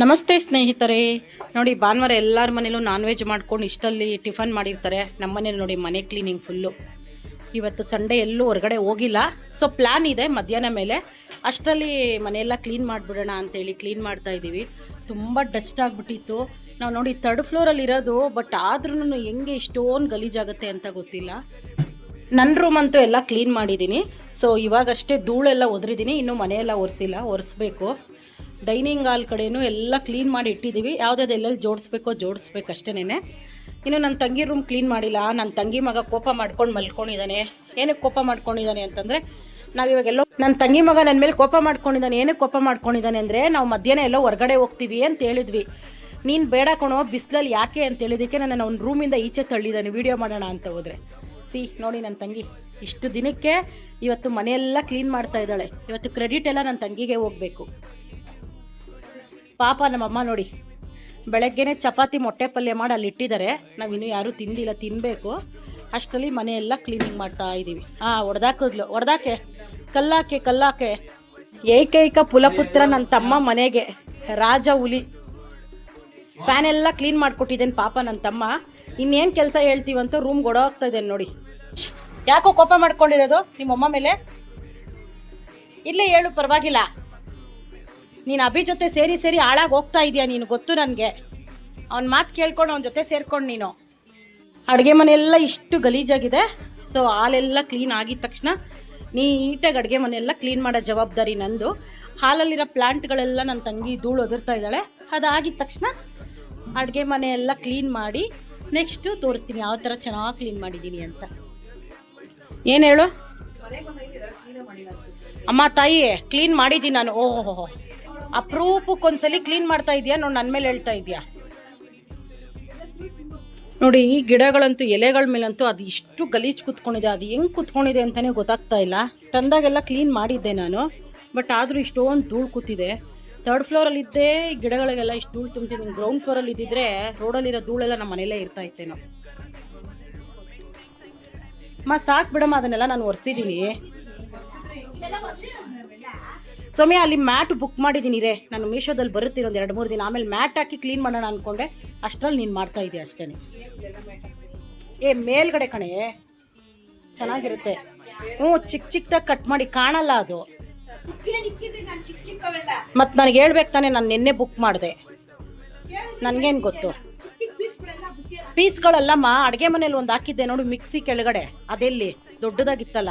ನಮಸ್ತೆ ಸ್ನೇಹಿತರೆ. ನೋಡಿ, ಭಾನುವಾರ ಎಲ್ಲರ ಮನೇಲೂ ನಾನ್ ವೆಜ್ ಮಾಡ್ಕೊಂಡು ಇಷ್ಟಲ್ಲಿ ಟಿಫನ್ ಮಾಡಿರ್ತಾರೆ. ನಮ್ಮ ಮನೇಲಿ ನೋಡಿ, ಮನೆ ಕ್ಲೀನಿಂಗ್ ಫುಲ್ಲು ಇವತ್ತು ಸಂಡೇ ಎಲ್ಲೂ ಹೊರಗಡೆ ಹೋಗಿಲ್ಲ. ಸೊ ಪ್ಲ್ಯಾನ್ ಇದೆ ಮಧ್ಯಾಹ್ನ ಮೇಲೆ. ಅಷ್ಟರಲ್ಲಿ ಮನೆಯೆಲ್ಲ ಕ್ಲೀನ್ ಮಾಡಿಬಿಡೋಣ ಅಂತೇಳಿ ಕ್ಲೀನ್ ಮಾಡ್ತಾ ಇದ್ದೀವಿ. ತುಂಬ ಡಸ್ಟ್ ಆಗಿಬಿಟ್ಟಿತ್ತು. ನಾವು ನೋಡಿ ತರ್ಡ್ ಫ್ಲೋರಲ್ಲಿ ಇರೋದು ಬಟ್ ಆದ್ರೂ ಹೆಂಗೆ ಇಷ್ಟೊಂದು ಗಲೀಜಾಗುತ್ತೆ ಅಂತ ಗೊತ್ತಿಲ್ಲ. ನನ್ನ ರೂಮ್ ಅಂತೂ ಎಲ್ಲ ಕ್ಲೀನ್ ಮಾಡಿದ್ದೀನಿ. ಸೊ ಇವಾಗಷ್ಟೇ ಧೂಳೆಲ್ಲ ಒದರಿದ್ದೀನಿ. ಇನ್ನೂ ಮನೆಯೆಲ್ಲ ಒರೆಸಿಲ್ಲ, ಒರೆಸ್ಬೇಕು. ಡೈನಿಂಗ್ ಹಾಲ್ ಕಡೆಯೂ ಎಲ್ಲ ಕ್ಲೀನ್ ಮಾಡಿ ಇಟ್ಟಿದ್ದೀವಿ. ಯಾವುದಾದ್ರು ಎಲ್ಲೆಲ್ಲಿ ಜೋಡಿಸ್ಬೇಕೋ ಜೋಡಿಸ್ಬೇಕು ಅಷ್ಟೇನೆ ಇನ್ನು ನನ್ನ ತಂಗಿ ರೂಮ್ ಕ್ಲೀನ್ ಮಾಡಿಲ್ಲ. ನನ್ನ ತಂಗಿ ಮಗ ಕೋಪ ಮಾಡ್ಕೊಂಡು ಮಲ್ಕೊಂಡಿದ್ದಾನೆ. ಏನಕ್ಕೆ ಕೋಪ ಮಾಡ್ಕೊಂಡಿದ್ದಾನೆ ಅಂತಂದರೆ ನಾವಿವಾಗ ಎಲ್ಲೋ ನನ್ನ ತಂಗಿ ಮಗ ನನ್ನ ಮೇಲೆ ಕೋಪ ಮಾಡ್ಕೊಂಡಿದ್ದಾನೆ. ಏನಕ್ಕೆ ಕೋಪ ಮಾಡ್ಕೊಂಡಿದ್ದಾನೆ ಅಂದರೆ, ನಾವು ಮಧ್ಯಾಹ್ನ ಎಲ್ಲೋ ಹೊರಗಡೆ ಹೋಗ್ತೀವಿ ಅಂತ ಹೇಳಿದ್ವಿ. ನೀನು ಬೇಡ ಕಣೋ, ಬಿಸಿಲಲ್ಲಿ ಯಾಕೆ ಅಂತ ಹೇಳಿದ್ದಕ್ಕೆ ನನ್ನ ಅವ್ನ ರೂಮಿಂದ ಈಚೆ ತಳ್ಳಿದ್ದಾನೆ. ವಿಡಿಯೋ ಮಾಡೋಣ ಅಂತ ಹೋದರೆ. ಸಿ, ನೋಡಿ ನನ್ನ ತಂಗಿ. ಇಷ್ಟು ದಿನಕ್ಕೆ ಇವತ್ತು ಮನೆಯೆಲ್ಲ ಕ್ಲೀನ್ ಮಾಡ್ತಾ ಇದ್ದಾಳೆ. ಇವತ್ತು ಕ್ರೆಡಿಟ್ ಎಲ್ಲ ನನ್ನ ತಂಗಿಗೆ ಹೋಗಬೇಕು. ಪಾಪ ನಮ್ಮಮ್ಮ ನೋಡಿ. ಬೆಳಗ್ಗೆನೆ ಚಪಾತಿ ಮೊಟ್ಟೆ ಪಲ್ಯ ಮಾಡಿ ಅಲ್ಲಿ ಇಟ್ಟಿದ್ದಾರೆ. ಇನ್ನೂ ಯಾರೂ ತಿಂದಿಲ್ಲ ತಿನ್ನಬೇಕು ಅಷ್ಟರಲ್ಲಿ ಮನೆಯೆಲ್ಲ ಕ್ಲೀನಿಂಗ್ ಮಾಡ್ತಾ ಇದ್ದೀವಿ ಹಾಂ ಹೊಡೆದಾಕಿದ್ಲು ಹೊಡೆದಾಕೆ ಕಲ್ಲಾಕೆ ಕಲ್ಲಾಕೆ? ಏಕೈಕ ಪುಲಪುತ್ರ ನನ್ನ ತಮ್ಮ ಮನೆಗೆ. ರಾಜ ಹುಲಿ. ಫ್ಯಾನ್ ಎಲ್ಲ ಕ್ಲೀನ್ ಮಾಡಿಕೊಟ್ಟಿದ್ದೇನೆ ಪಾಪ ನನ್ನ ತಮ್ಮ. ಇನ್ನೇನು ಕೆಲಸ ಹೇಳ್ತೀವಂತ ರೂಮ್ ಹೋಗ್ತಾ ಇದ್ದೇನೆ ನೋಡಿ. ಯಾಕೋ ಕೋಪ ಮಾಡ್ಕೊಂಡಿರೋದು ನಿಮ್ಮಮ್ಮ ಮೇಲೆ? ಇಲ್ಲೇ ಹೇಳು, ಪರವಾಗಿಲ್ಲ. ನೀನು ಅಭಿ ಜೊತೆ ಸೇರಿ ಸೇರಿ ಹಾಳಾಗಿ ಹೋಗ್ತಾ ಇದೆಯಾ ನೀನು? ಗೊತ್ತು ನನಗೆ. ಅವ್ನ ಮಾತು ಕೇಳ್ಕೊಂಡು ಅವನ ಜೊತೆ ಸೇರ್ಕೊಂಡು ನೀನು. ಅಡುಗೆ ಮನೆಯೆಲ್ಲ ಇಷ್ಟು ಗಲೀಜಾಗಿದೆ ಸೊ ಹಾಲೆಲ್ಲ ಕ್ಲೀನ್ ಆಗಿದ ತಕ್ಷಣ ನೀಟಾಗಿ ಅಡುಗೆ ಮನೆಯೆಲ್ಲ ಕ್ಲೀನ್ ಮಾಡೋ ಜವಾಬ್ದಾರಿ ನಂದು. ಹಾಲಲ್ಲಿರೋ ಪ್ಲಾಂಟ್ಗಳೆಲ್ಲ ನನ್ನ ತಂಗಿ ಧೂಳು ಒದರ್ತಾ ಇದ್ದಾಳೆ. ಅದಾಗಿದ ತಕ್ಷಣ ಅಡುಗೆ ಮನೆಯೆಲ್ಲ ಕ್ಲೀನ್ ಮಾಡಿ ನೆಕ್ಸ್ಟು ತೋರಿಸ್ತೀನಿ ಯಾವ ಥರ ಚೆನ್ನಾಗಿ ಕ್ಲೀನ್ ಮಾಡಿದ್ದೀನಿ ಅಂತ. ಏನು ಹೇಳು? ಅಮ್ಮ ತಾಯಿ ಕ್ಲೀನ್ ಮಾಡಿದ್ದೀನಿ ನಾನು. ಓಹೋ ಅಪರೂಪಕ್ಕೊಂದ್ಸಲಿ ಕ್ಲೀನ್ ಮಾಡ್ತಾ ಇದೆಯಾ? ನೋಡಿ ನನ್ನ ಮೇಲೆ ಹೇಳ್ತಾ ಇದೀಯಾ? ನೋಡಿ, ಈ ಗಿಡಗಳಂತೂ, ಎಲೆಗಳ ಮೇಲಂತೂ ಅದು ಇಷ್ಟು ಗಲೀಜು ಕುತ್ಕೊಂಡಿದೆ. ಅದು ಹೆಂಗೆ ಕುತ್ಕೊಂಡಿದೆ ಅಂತಲೇ ಗೊತ್ತಾಗ್ತಾ ಇಲ್ಲ. ತಂದಾಗೆಲ್ಲ ಕ್ಲೀನ್ ಮಾಡಿದ್ದೆ ನಾನು. ಬಟ್ ಆದರೂ ಇಷ್ಟೊಂದು ಧೂಳು ಕೂತಿದೆ. ತರ್ಡ್ ಫ್ಲೋರಲ್ಲಿ ಇದ್ದೇ ಈ ಗಿಡಗಳಿಗೆಲ್ಲ ಇಷ್ಟು ಧೂಳು ತುಂಬ್ತಿದ್ದೀನಿ ಗ್ರೌಂಡ್ ಫ್ಲೋರಲ್ಲಿ ಇದ್ದಿದ್ರೆ ರೋಡಲ್ಲಿರೋ ಧೂಳೆಲ್ಲ ನಮ್ಮ ಮನೆಯಲ್ಲೇ ಇರ್ತಾ ಇತ್ತೇನೋ ಮಾ, ಸಾಕು ಬಿಡಮ್ಮ, ಅದನ್ನೆಲ್ಲ ನಾನು ಒರೆಸಿದ್ದೀನಿ ಸೌಮ್ಯ ಅಲ್ಲಿ ಮ್ಯಾಟ್ ಬುಕ್ ಮಾಡಿದ್ದೀನಿ ರೇ. ನಾನು ಮೀಶೋದಲ್ಲಿ ಬರುತ್ತೀನಿ ಒಂದು ಎರಡು ಮೂರು ದಿನ. ಆಮೇಲೆ ಮ್ಯಾಟ್ ಹಾಕಿ ಕ್ಲೀನ್ ಮಾಡೋಣ ಅಂದ್ಕೊಂಡೆ ಅಷ್ಟರಲ್ಲಿ ನೀನು ಮಾಡ್ತಾ ಇದೆಯಾ ಅಷ್ಟೇ ಏ, ಮೇಲ್ಗಡೆ ಕಣೆ. ಚೆನ್ನಾಗಿರುತ್ತೆ. ಹ್ಞೂ ಚಿಕ್ಕ ಚಿಕ್ಕದಾಗಿ ಕಟ್ ಮಾಡಿ ಕಾಣಲ್ಲ ಅದು. ಮತ್ತು ನನಗೆ ಹೇಳ್ಬೇಕು ತಾನೆ, ನಾನು ನಿನ್ನೆ ಬುಕ್ ಮಾಡಿದೆ. ನನಗೇನು ಗೊತ್ತು? ಪೀಸ್ಗಳಲ್ಲಮ್ಮ ಅಡುಗೆ ಮನೇಲಿ ಒಂದು ಹಾಕಿದ್ದೆ ನೋಡು, ಮಿಕ್ಸಿ ಕೆಳಗಡೆ. ಅದೆಲ್ಲಿ? ದೊಡ್ಡದಾಗಿತ್ತಲ್ಲ.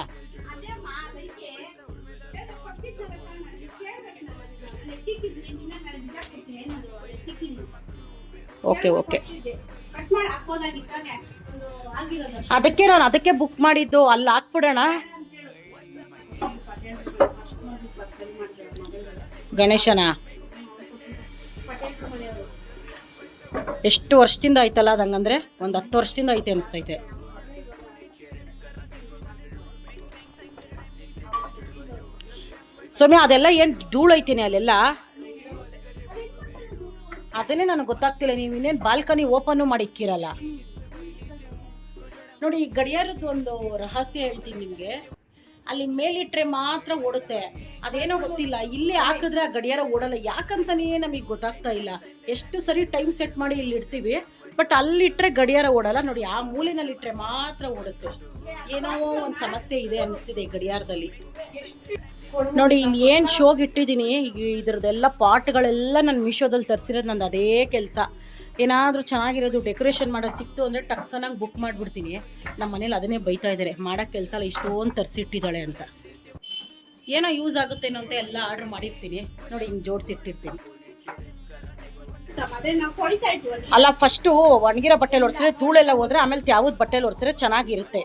Okay okay. ಅದಕ್ಕೆ ನಾನು ಅದಕ್ಕೆ ಬುಕ್ ಮಾಡಿದ್ದು ಅಲ್ಲಿ ಹಾಕ್ಬಿಡೋಣ. ಗಣೇಶನ? ಎಷ್ಟು ವರ್ಷದಿಂದ ಆಯ್ತಲ್ಲ ಅದು ಹಂಗಂದ್ರೆ ಒಂದು ಹತ್ತು ವರ್ಷದಿಂದ ಐತೆ ಅನಿಸ್ತೈತೆ. ಸೌಮ್ಯ ಅದೆಲ್ಲ ಏನು ಧೂಳು ಐತೀನಿ ಅಲ್ಲೆಲ್ಲ? ಅದನ್ನೇ ನನಗೆ ಗೊತ್ತಾಗ್ತಿಲ್ಲ, ನೀವು ಇನ್ನೇನು ಬಾಲ್ಕನಿ ಓಪನ್ ಮಾಡಿಕ್ಕಿರಲ್ಲ. ನೋಡಿ, ಈ ಗಡಿಯಾರದ್ದು ಒಂದು ರಹಸ್ಯ ಹೇಳ್ತೀನಿ ನಿಮಗೆ. ಅಲ್ಲಿ ಮೇಲಿಟ್ರೆ ಮಾತ್ರ ಓಡುತ್ತೆ. ಅದೇನೋ ಗೊತ್ತಿಲ್ಲ, ಇಲ್ಲಿ ಹಾಕಿದ್ರೆ ಆ ಗಡಿಯಾರ ಓಡಲ್ಲ. ಯಾಕಂತನೇ ನಮಗೆ ಗೊತ್ತಾಗ್ತಾ ಇಲ್ಲ. ಎಷ್ಟು ಸರಿ ಟೈಮ್ ಸೆಟ್ ಮಾಡಿ ಇಲ್ಲಿ ಇಡ್ತೀವಿ, ಬಟ್ ಅಲ್ಲಿಟ್ರೆ ಗಡಿಯಾರ ಓಡಲ್ಲ. ನೋಡಿ, ಆ ಮೂಲೆನಲ್ಲಿ ಇಟ್ರೆ ಮಾತ್ರ ಓಡುತ್ತೆ. ಏನೋ ಒಂದು ಸಮಸ್ಯೆ ಇದೆ ಅನ್ನಿಸ್ತಿದೆ ಈ ಗಡಿಯಾರದಲ್ಲಿ. ನೋಡಿ ಇಲ್ಲಿ ಏನು ಶೋಗ್ ಇಟ್ಟಿದ್ದೀನಿ, ಈಗ ಇದ್ರದ್ದೆಲ್ಲ ಪಾಟ್ಗಳೆಲ್ಲ ನಾನು ಮೀಶೋದಲ್ಲಿ ತರಿಸಿರೋದು ನಂದು ಅದೇ ಕೆಲಸ. ಏನಾದರೂ ಚೆನ್ನಾಗಿರೋದು ಡೆಕೋರೇಷನ್ ಮಾಡೋದು ಸಿಕ್ತು ಅಂದರೆ ಟಕ್ಕನಾಗಿ ಬುಕ್ ಮಾಡಿಬಿಡ್ತೀನಿ. ನಮ್ಮ ಮನೇಲಿ ಅದನ್ನೇ ಬೈತಾ ಇದ್ದಾರೆ ಮಾಡೋಕ್ಕೆ ಕೆಲಸ ಎಲ್ಲ ಇಷ್ಟೊಂದು ತರಿಸಿಟ್ಟಿದ್ದಾಳೆ ಅಂತ. ಏನೋ ಯೂಸ್ ಆಗುತ್ತೇನೋ ಅಂತ ಎಲ್ಲ ಆರ್ಡ್ರ್ ಮಾಡಿರ್ತೀನಿ. ನೋಡಿ, ಹಿಂಗೆ ಜೋಡಿಸಿಟ್ಟಿರ್ತೀನಿ. ಅಲ್ಲ ಫಸ್ಟು ಒಣಗಿರೋ ಬಟ್ಟೆಲಿ ಒರೆಸಿದ್ರೆ, ಧೂಳೆಲ್ಲ ಹೋದ್ರೆ ಆಮೇಲೆ ಯಾವ್ದು ಬಟ್ಟೆಲಿ ಒರೆಸಿದ್ರೆ ಚೆನ್ನಾಗಿರುತ್ತೆ.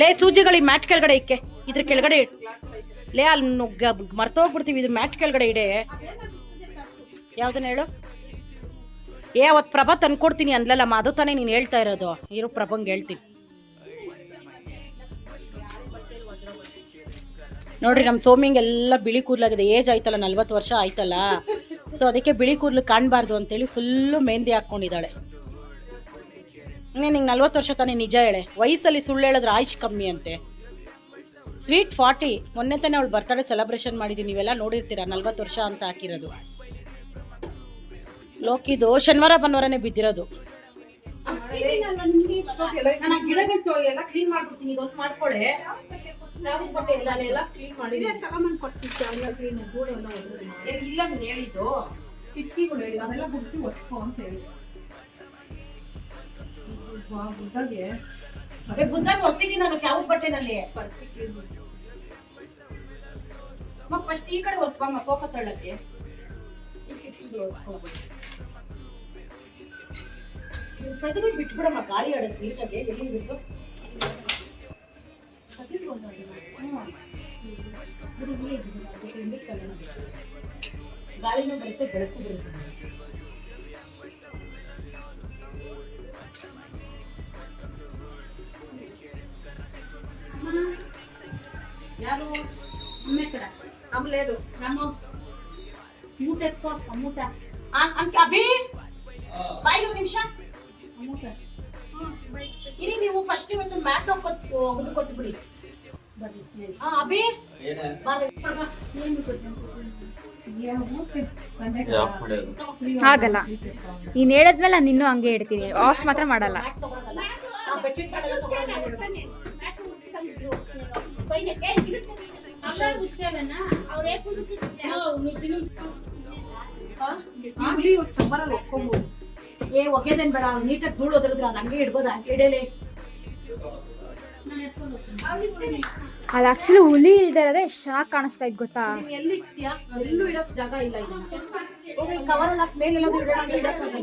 ಲೇ ಸೂಜಿಗಳು ಈ ಮ್ಯಾಟ್ ಕೆಳಗಡೆ ಇಕ್ಕೆ. ಇದ್ರ ಕೆಳಗಡೆ ಇಡ್. ಲೇ ಅಲ್ಲಿ ನುಗ್ಗ ಮರ್ತೋಗ್ಬಿಡ್ತೀವಿ ಇದ್ರ ಮ್ಯಾಟ್ ಕೆಳಗಡೆ ಇಡೆ. ಯಾವ್ದನ್ನ ಹೇಳು? ಏ ಅವತ್ತು ಪ್ರಭಾ ತಂದ್ಕೊಡ್ತೀನಿ ಅನ್ಲಲ್ಲಮ್ಮ ಅದು ತಾನೇ ನೀನು ಹೇಳ್ತಾ ಇರೋದು. ಇರು ಪ್ರಭಂಗೆ ಹೇಳ್ತೀನಿ. ನೋಡ್ರಿ ನಮ್ಮ ಸೋಮಿಂಗೆಲ್ಲ ಬಿಳಿ ಕೂದಲಾಗಿದೆ. ಏಜ್ ಆಯ್ತಲ್ಲ ನಲ್ವತ್ತು ವರ್ಷ ಆಯ್ತಲ್ಲ. ಸೊ ಅದಕ್ಕೆ ಬಿಳಿ ಕೂದಲು ಕಾಣಬಾರ್ದು ಅಂತೇಳಿ ಫುಲ್ಲು ಮೆಹಂದಿ ಹಾಕ್ಕೊಂಡಿದ್ದಾಳೆ. ನಿಂಗೆ ನಲ್ವತ್ತು ವರ್ಷ ತಾನೇ ನಿಜ ಹೇಳೆ. ವಯಸ್ಸಲ್ಲಿ ಸುಳ್ಳು ಹೇಳಿದ್ರೆ ಆಯುಷ್ ಕಮ್ಮಿ ಅಂತೆ. ಸ್ವೀಟ್ ಫಾರ್ಟಿ ಮೊನ್ನೆ ತಾನೇ ಅವಳು ಬರ್ತಡೇ ಸೆಲೆಬ್ರೇಷನ್ ಮಾಡಿದ್ದೀನಿ ನೀವೆಲ್ಲ ನೋಡಿರ್ತೀರ ನಲ್ವತ್ತು ವರ್ಷ ಅಂತ ಹಾಕಿರೋದು. ಲೋಕಿದು ಶನಿವಾರ ಭಾನುವಾರನೇ ಬಿದ್ದಿರೋದು. ಕಿಟಕಿಗಳು ಹೇಳಿ ಅದೆಲ್ಲ ಗುಡ್ಸಿ ಒರ್ಸ್ಕೊ ಅಂತ ಹೇಳಿ ಬುದ್ಧಗೆ ಏ ಬುದ್ಧ ಒರ್ಸಿದೀನಿ ನಾನು ಯಾವ ಬಟ್ಟೆನಲ್ಲಿ. ಫಸ್ಟ್ ಈ ಕಡೆ ಒರ್ಸ್ಬಮ್ಮ ಸೋಫಾ ತಳ್ಳಕ್ಕೆ. ಬಿಟ್ಬಿಡಮ್ಮ ಗಾಳಿ ಆಡಕ್ಕೆ ನೀಟಾಗಿ ಎಲ್ಲಿ ಬಿಟ್ಟು ಗಾಳಿನೂ ಬರುತ್ತೆ, ಬೆಳಕು ಬರುತ್ತೆ. ಯಾರು? ಅಮ್ಮೆ ಕಡೆ. ಆಮೇಲೆ ನಮ್ಮ ಮೂಟ ಎತ್ಕೋ ಅಮ್ಮೂಟ ಅಂಕ ಅಭಿ ಬಾಯ್ ಒಂದು ನಿಮಿಷ. ಅಮ್ಮೂಟ ಇರಿ ನೀವು ಫಸ್ಟ್ ಇವತ್ತು ಮ್ಯಾಟ್ ಕೊಟ್ಟು ಒಗೆದು ಕೊಟ್ಟು ಬಿಡಿ. ಹಾ ಅಭಿ? ಆಗಲ್ಲ. ನೀನ್ ಹೇಳದ್ಮೇಲೆ ನಾನು ಇನ್ನೂ ಹಂಗೆ ಇಡ್ತೀನಿ. ಆಫ್ ಮಾತ್ರ ಮಾಡಲ್ಲ. ಮ್ಯಾಟ್ ತಗೊಳಗಲ್ಲ ಆ ಬಕೆಟ್ಗಳೆಲ್ಲ ತಗೊಳಗಲ್ಲ ಈಗಲೂ ಇವತ್ತು ಸಮ್ಮರಲ್ಲಿ ಒಕ್ಕೊಬೋದು ಏ ಒಗೆದೇನ್ ಬೇಡ ನೀಟಾಗಿ ಧೂಳು ಒದರಿದ್ರೆ ಅದು ಹಂಗೆ ಇಡ್ಬೋದ ಎಡೆಲೆ ಆಕ್ಚುಲಿ ಹುಲಿ ಇಲ್ದೇ ಇರೋದೇ ಎಷ್ಟು ಚೆನ್ನಾಗಿ ಕಾಣಿಸ್ತಾ ಇದ್ ಗೊತ್ತಾ? ಎಲ್ಲಿ ಇಕ್ತೀಯಾ ಎಲ್ಲೂ ಇಡಕ್ ಜಾಗ ಇಲ್ಲ ಕವರ್ ಹಾಕಿ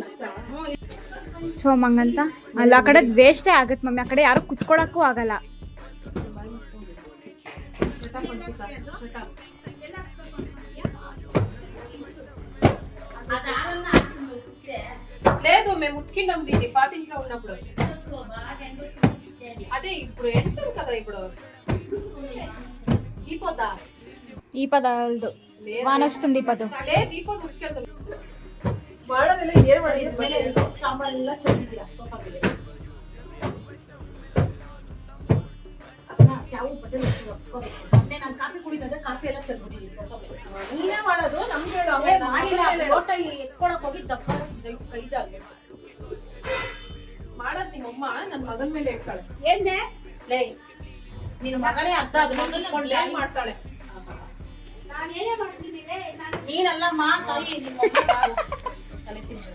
ಸೊ ಮಂಗಂತ ಅಲ್ಲ ಆ ಕಡೆ ವೇಸ್ಟೇ ಆಗತ್ತೆ ಮಮ್ಮಿ. ಆ ಕಡೆ ಯಾರು ಕುತ್ಕೊಳಕ್ಕೂ ಆಗಲ್ಲ. లేదు మేము ఉతికినాం దీన్ని పాతింట్లో ఉన్నప్పుడు. అదే ఇప్పుడు ఎంతుంది కదా ఇప్పుడు? దీపోదా? ఈ పదాలతో. వాన పదం. పదు దీపోదు ఉతికెళ్తాం వాడదిలే ఏ ಮಾಡಿ ಸಾಂಬಾರೆಲ್ಲ ಚೆಲ್ಲಿದ್ದೀರಾ ಸೋಫಾದಲ್ಲಿ ಅದನ್ನ ಯಾವ ಬಟ್ಟೆ ಒರೆಸ್ಕೋಬೇಕು ಮೊನ್ನೆ ನಾನು ಕಾಫಿ ಕುಡಿದ್ರೆ ಕಾಫಿ ಎಲ್ಲ ಚೆಲ್ಬಿಟ್ಟಿದ್ದೀನಿ ಮೇಲೆ ನೀನೇ ಮಾಡೋದು? ನಮ್ಗೆ ಹೇಳು ಏ, ಮಾಡಿಲ್ಲ ಲೋಟ ಇಲ್ಲಿ ಎತ್ಕೊಳಕ್ ಹೋಗಿ ದಪ್ಪ ಕೈ ಜಾರ್ಬೇಕು ಮಾಡೋದ್ ನಿಮ್ಮಮ್ಮ ನನ್ ಮಗನ ಮೇಲೆ ಇಡ್ತಾಳೆ ಲೇ ನಿನ್ನ ಮಗನೇ ಅರ್ಧ ಅದು ಮಗನ ಕೊಂಡ್ಲೆ ಮಾಡ್ತಾಳೆ. ನೀನಲ್ಲಮ್ಮ ತಾಯಿ. ತಲೆ ತಿನ್ನು.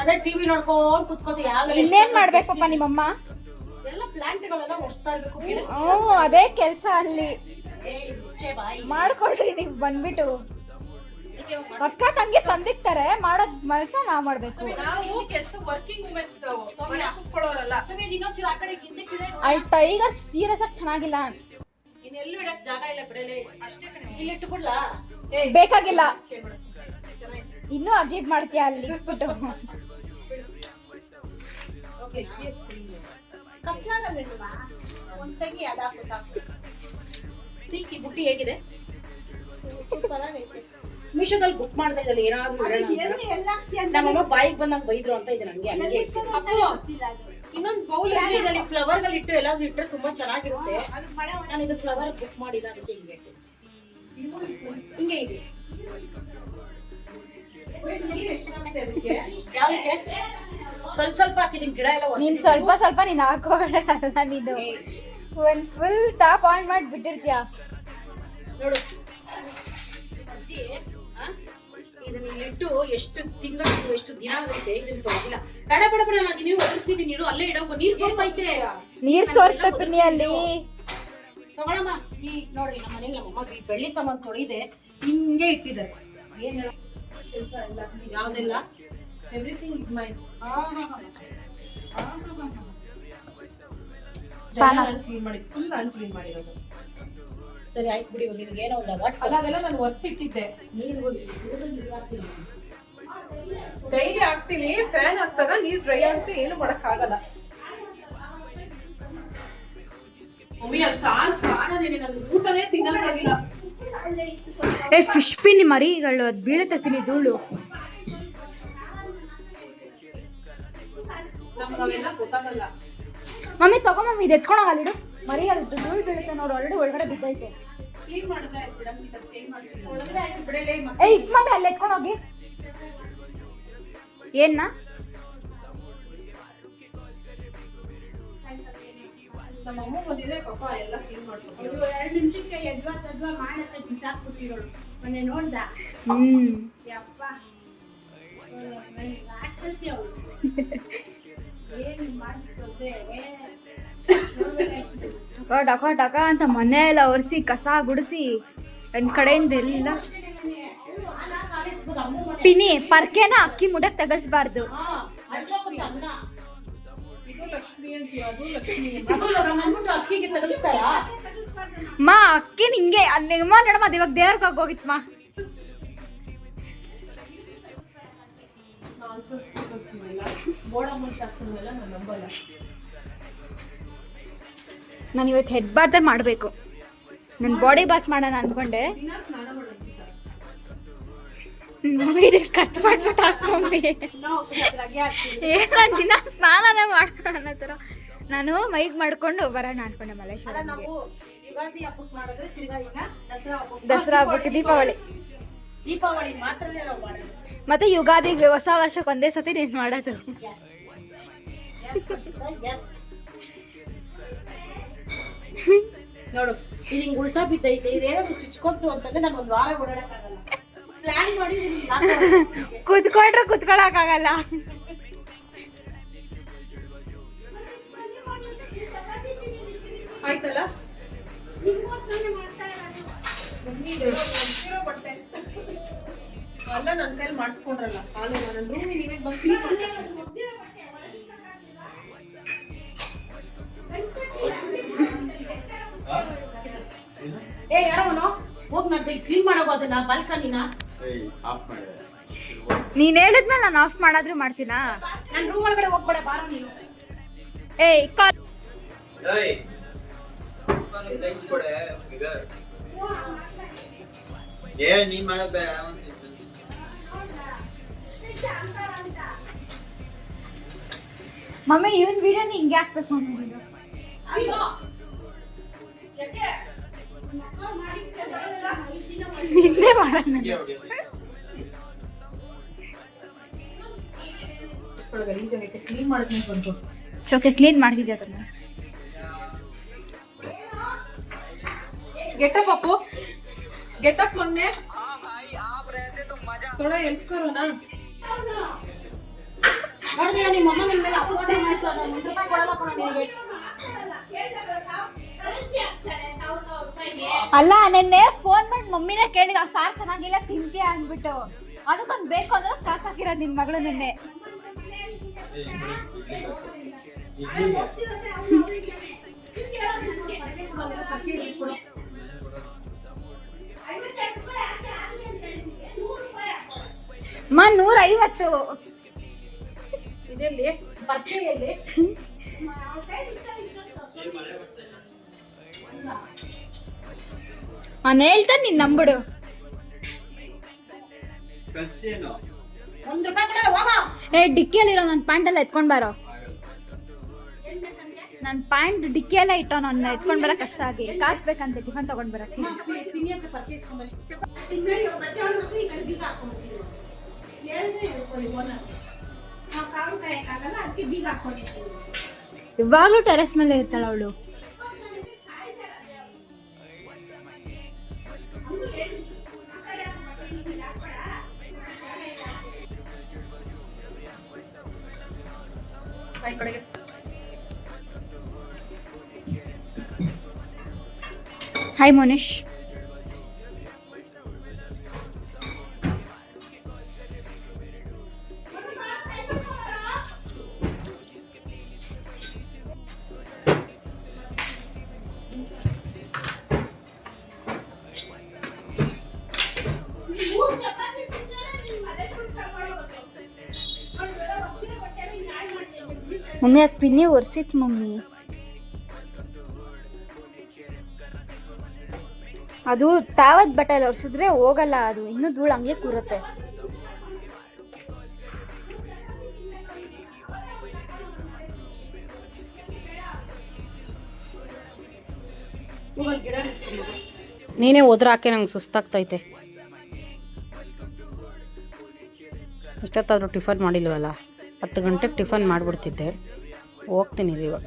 ಅದೇ ಟಿವಿ ನೋಡ್ಕೊಂಡು ಕುತ್ಕೋತ ಯಾವ ಇನ್ನೇನ್ ಮಾಡ್ಬೇಕಪ್ಪ ನಿಮ್ಮಮ್ಮ? ಎಲ್ಲ ಪ್ಲಾಂಟ್ಗಳೆಲ್ಲ ಒರೆಸ್ತಾ ಇರ್ಬೇಕು ಗಿಡ ಹ್ಞೂ ಅದೇ ಕೆಲಸ ಅಲ್ಲಿ. ಏ ಮುಚ್ಚೆ ಬಾಯಿ. ಮಾಡ್ಕೊಳ್ರಿ ನೀವು ಬಂದ್ಬಿಟ್ಟು. ಇದಕ್ಕೆ ಮಾಡು. ಅಕ್ಕ ತಂಗಿ ತಂದಿಕ್ತಾರೆ ಮಾಡೋದ್ ಮಲ್ಸ ನಾವ್ ಮಾಡ್ಬೇಕು. ನಾವು ಕೆಲಸ ವರ್ಕಿಂಗ್ ವುಮೆನ್ಸ್ ನಾವು. ಮನೆ ಕುತ್ಕೊಳ್ಳೋರಲ್ಲ. ಸುಮ್ನೆ ಇನ್ನೊಂಚೂರು ಆ ಕಡೆ ಹಿಂದೆ ಗಿಡ ಇರು. ಅಲ್ಲಿ ಟೈಗರ್ ಸೀರಿಯಸ್ ಆಗಿ ಚೆನ್ನಾಗಿಲ್ಲ. ಇನ್ನೆಲ್ಲೂ ಇಡಕ್ ಜಾಗ ಇಲ್ಲ ಬಿಡಲೆ. ಅಷ್ಟೇ ಕಣೆ. ಇಲ್ಲಿ ಇಟ್ಟುಬಿಡ್ಲಾ ಬೇಕಾಗಿಲ್ಲ. ಚೆನ್ನಾಗಿ ಇನ್ನೂ ಅಜೀಬ್ ಮಾಡ್ತೀಯ ಅಲ್ಲಿ? ಇಟ್ಬಿಟ್ಟು ಬುಟ್ಟಿ ಹೇಗಿದೆ? ಮೀಶೋದಲ್ಲಿ ಬುಕ್ ಮಾಡ್ತಾ ಇದ್ದಾನೆ ಏನಾದ್ರು. ನಮ್ಮಮ್ಮ ಬಾಯಿಗೆ ಬಂದಂಗ್ ಬೈದ್ರು ಅಂತ ಇದೆ ನಂಗೆ ಹಂಗೆ. ಇನ್ನೊಂದು ಬೌಲ್ ಇದರಲ್ಲಿ ಫ್ಲವರ್ಗಳು ಇಟ್ಟು ಎಲ್ಲಾದ್ರೂ ಇಟ್ಟರೆ ತುಂಬಾ ಚೆನ್ನಾಗಿರುತ್ತೆ. ನಾನು ಇದು ಫ್ಲವರ್ ಬುಕ್ ಮಾಡಿಲ್ಲ ಅದಕ್ಕೆ ಹಿಂಗೆ. ಹಿಂಗೆ ಇದೆ. ಸ್ವಲ್ಪ ಸ್ವಲ್ಪ ಹಾಕಿದೀನಿ ಗಿಡ ಎಲ್ಲ ನೀನ್. ಸ್ವಲ್ಪ ಸ್ವಲ್ಪ ನೀನ್ ಹಾಕೋಣ ನೀನು. ಒಂದ್ ಫುಲ್ ಟಾಪ್ ಆನ್ ಮಾಡಿ ಬಿಟ್ಟಿರ್ತೀಯ. ನೋಡು. ಅಜ್ಜಿ? ಇದನ್ನ ಇಟ್ಟು ಎಷ್ಟು ತಿಂಗಳು ಎಷ್ಟು ದಿನ ಆಗುತ್ತೆ ಇದನ್ನ ತೊಗೊಂಡಿಲ್ಲ ಬೇಡ ಬೇಡ ಬೇಡ ನಾನು ನೀವು ಒದರ್ತಿದ್ದೀನಿ ಇಡು ಅಲ್ಲೇ ಇಡೋಕು. ನೀರ್ ಸ್ವಲ್ಪ ಐತೆ. ನೀರ್ ಸೋರ್ತ ಪಿನ್ನಿ ಅಲ್ಲಿ. ತಗೊಳಮ್ಮ. ಈ ನೋಡ್ರಿ ನಮ್ಮ ಮನೇಲಿ ನಮ್ಮಮ್ಮ ಅಮ್ಮ ಬೆಳ್ಳಿ ಸಾಮಾನು ತೊಳಿದೆ ಹಿಂಗೆ ಇಟ್ಟಿದ್ದಾರೆ. ಏನ್ ಹೇಳ ಕೆಲಸ ಇಲ್ಲ ಯಾವುದೆಲ್ಲ ಎವ್ರಿಥಿಂಗ್ ಇಸ್ ಮೈ ಕ್ಲೀನ್ ಮಾಡಿದ್ದು ಫುಲ್ ನಾನು ಕ್ಲೀನ್ ಮಾಡಿರೋದು. ಸರಿ ಆಯ್ತು ಬಿಡಿ ಇವಾಗ ನಿಮ್ಗೆ ಏನೋ ಒಂದು ಅವಾರ್ಡ್ ಅಲ್ಲ ಅದೆಲ್ಲ ನಾನು ಒರ್ಸಿಟ್ಟಿದ್ದೆ. ಡೈಲಿ ಹಾಕ್ತೀನಿ ಫ್ಯಾನ್ ಹಾಕ್ದಾಗ ನೀರು ಡ್ರೈ ಆಗುತ್ತೆ ಏನು ಮಾಡಕ್ ಆಗಲ್ಲ ಮಮ್ಮಿ ಅದು ಸಾರು ಸಾರನೇನೆ ನನ್ಗೆ ಊಟನೇ ತಿನ್ನಕ್ಕಾಗಿಲ್ಲ. ಏ ಫಿಶ್ ಪಿನ್ ಮರಿಗಳು ಅದು ಬೀಳುತ್ತೆ ತಿನ್ನಿ ಧೂಳು. ಮಮ್ಮಿ ತಗೋ ಮಮ್ಮಿ ಇದು ಎತ್ಕೊಂಡು ಹೋಗಲ್ಲಿಡು ಮರಿ ಅದು ಧೂಳು ಬೀಳುತ್ತೆ ನೋಡು ಆಲ್ರೆಡಿ ಒಳಗಡೆ ಬಿದ್ದೈತೆ. ಏ ಇಟ್ ಮಮ್ಮಿ ಅಲ್ಲಿ ಎತ್ಕೊಂಡು ಹೋಗಿ ಏನ್ನ ನಮ್ಮ ಅಮ್ಮ ಬಂದಿದ್ರೆ ಪಾಪ ಎಲ್ಲ ಕ್ಲೀನ್ ಮಾಡ್ತೀನಿ ಎರಡು ನಿಮಿಷಕ್ಕೆ ಎದ್ವಾ ತದ್ವಾ ಮಾಡಕ್ಕೆ ಬಿಸಾಕ್ಬಿಟ್ಟಿರೋಳು ಮೊನ್ನೆ ನೋಡ್ದ? ಹ್ಮ್. ಯಪ್ಪ. ರಾಕ್ಷಸಿ ಅವಳು. ಏನು ಮಾಡ್ತಿದ್ದೆ ಡಕ ಡಕ ಅಂತ ಮನೆ ಎಲ್ಲ ಒರೆಸಿ ಕಸ ಗುಡಿಸಿ ನನ್ನ ಕಡೆಯಿಂದ ಎಲ್ಲ. ಪಿನಿ ಪರ್ಕೆನ ಅಕ್ಕಿ ಮುಡಕ್ ತೆಗಸ್ಬಾರ್ದು. ಇದು ಲಕ್ಷ್ಮಿ ಅಂತೀವಿ ಅದು ಲಕ್ಷ್ಮಿ. ಅಂತ ಅಂದ್ಬಿಟ್ಟು ಅಕ್ಕಿಗೆ ತಗಲಿಸ್ತಾರಾ ಮಾ ಅಕ್ಕಿ ನಿಂಗೆ. ನಿಮ್ಮ ನೋಡಮ್ಮ ಅದು ಇವಾಗ ದೇವ್ರಿಗೆ ಹೋಗಿತ್ ಮಾ. ನಾನು ಇವತ್ತು ಹೆಡ್ ಬಾತ್ ಮಾಡಬೇಕು. ನನ್ನ ಬಾಡಿ ಬಾತ್ ಮಾಡೋಣ ಅನ್ಕೊಂಡೆ. ಮಮ್ಮಿ ಇದನ್ನ ಕಟ್ ಮಾಡ್ಬಿಟ್ಟು ಏನ್ ನಾನು ದಿನ ಸ್ನಾನನೇ ಮಾಡೋಣ ಅನ್ನೋ ಥರ. ನಾನು ಮೈಗ್ ಮಾಡ್ಕೊಂಡು ಬರೋಣ ಅನ್ಕೊಂಡೆ ಮಲೇಶ್ವರ ಯುಗಾದಿ ದಸರಾ ಹಬ್ಬಕ್ಕೆ. ದೀಪಾವಳಿ. ದೀಪಾವಳಿ ಮತ್ತೆ ಯುಗಾದಿಗೆ ಹೊಸ ವರ್ಷಕ್ಕೆ ಒಂದೇ ಸತಿ ನೀನು ಮಾಡೋದು. ನೋಡು ಇಲ್ಲಿ ಹಿಂಗ್ ಉಲ್ಟಾ ಬಿದ್ದೈತೆ ಇದೇನಾದ್ರು ಚುಚ್ಕೊಂತು ಅಂತಂದ್ರೆ ನಾನು ಒಂದು ವಾರ ಓಡಾಡಕ್ಕಾಗಲ್ಲ ಕುತ್ಕೊಂಡ್ರೆ ಕುತ್ಕೊಳಕಾಗಲ್ಲ ಆಯ್ತಲ್ಲ? ಅಲ್ಲ ನನ್ನ ಕೈಲಿ ಮಾಡಿಸ್ಕೊಂಡ್ರಲ್ಲ. ಹಾಲೆ ನನ್ನ ರೂಮ್ ನೀವೇ ಬಂದು ಏ ಯಾರೋ ಹೋಗ್ ಮತ್ತೆ ಕ್ಲೀನ್ ಮಾಡೋದು ಅದನ್ನ ಬಾಲ್ಕನಿನ ನೀನ್ ಹೇಳಿದ್ಮೇಲೆ ನಾನು ಆಫ್ ಮಾಡಾದ್ರೂ ಮಾಡ್ತೀನಾ? ನನ್ ರೂಮ್ ಒಳಗಡೆ ಹೋಗ್ಬೇಡ ಬಾರೋ ನೀನು. ಏಯ್ ಕಾಲ್ ಏ ನೀನ್ ಮಾಡೋದ್ ಬೇಡ ಮಮ್ಮಿ ಇವನ್ ವಿಡಿಯೋ ಹಿಂಗೆ ಹಾಕ್ಬೇಕು ಅಂದ್ಕೊಂಡಿದ್ದು ನಿನ್ನೆ ಮಾಡೋಣ ಚೌಕೆ ಕ್ಲೀನ್ ಮಾಡ್ತಿದ್ದೆ ಅದನ್ನ ಅಪ್ಪು. ಗೆಟಪ್ ಮೊನ್ನೆ. ಥೋड़ा ಹೆಲ್ಪ್ ಕರೋ ನಾ ನೋಡಿದ್ರೆ ನಿಮ್ಮ ಅಮ್ಮ ನಿಮ್ಮ ಮೇಲೆ ಅಪವಾದ ಮಾಡ್ತಾಳ. ನಾನು ಒಂದು ರೂಪಾಯಿ ಕೊಡಲ್ಲ ಕೊಡ ನಿನಗೆ. ಅಲ್ಲ ನಿನ್ನೆ ಫೋನ್ ಮಾಡಿ ಮಮ್ಮಿನೇ ಕೇಳಿದ ಸಾರ್ ಚೆನ್ನಾಗಿಲ್ಲ ತಿಂತೀಯ? ಅಂದ್ಬಿಟ್ಟು. ಅದಕ್ಕೊಂದು ಬೇಕು ಅಂದ್ರೆ ಕಾಸು ಹಾಕಿರೋದು ನಿನ್ ಮಗಳು ನಿನ್ನೆ. ಮಾ ನೂರ ಐವತ್ತು ಇದೆಲ್ಲಿ ನಾನು ಹೇಳ್ತಾನೆ ನೀನ್ ನಂಬಿಡು. ಏ ಡಿಕ್ಕಿಯಲ್ಲಿರೋ ನನ್ನ ಪ್ಯಾಂಟ್ ಎಲ್ಲ ಎತ್ಕೊಂಡ್ ಬಾರೋ. ನನ್ನ ಪ್ಯಾಂಟ್ ಡಿಕ್ಕಿಯೆಲ್ಲ ಇಟ್ಟೋ ನನ್ನ ಎತ್ಕೊಂಡ್ ಬರೋ ಕಷ್ಟ ಆಗಿ. ಕಾಸು ಬೇಕಂತೆ ಟಿಫನ್ ತಗೊಂಡ್ ಬರಕ್ಕೆ. ಇವಾಗ್ಲೂ ಟೆರೆಸ್ ಮೇಲೆ ಇರ್ತಾಳ ಅವಳು. ಹಾಯ್ ಮೋನಿಶ್ ಮಮ್ಮಿ ಅದು ಪಿನ್ನಿ ಒರ್ಸಿತ್ ಮಮ್ಮಿ ಅದು ತಾವದ ಬಟ್ಟೆಯಲ್ಲಿ ಒರೆಸಿದ್ರೆ ಹೋಗಲ್ಲ ಅದು. ಇನ್ನೂ ಧೂಳು ಹಂಗೆ ಕೂರುತ್ತೆ. ನೀನೇ ಹೋದ್ರೆ ಹಾಕಿ ನಂಗೆ ಸುಸ್ತಾಗ್ತೈತೆ. ಇಷ್ಟೊತ್ತಾದರೂ ಟಿಫನ್ ಮಾಡಿಲ್ವಲ್ಲ? ಹತ್ತು ಗಂಟೆಗೆ ಟಿಫನ್ ಮಾಡಿಬಿಡ್ತಿದ್ದೆ. ಹೋಗ್ತೀನಿ ಇವಾಗ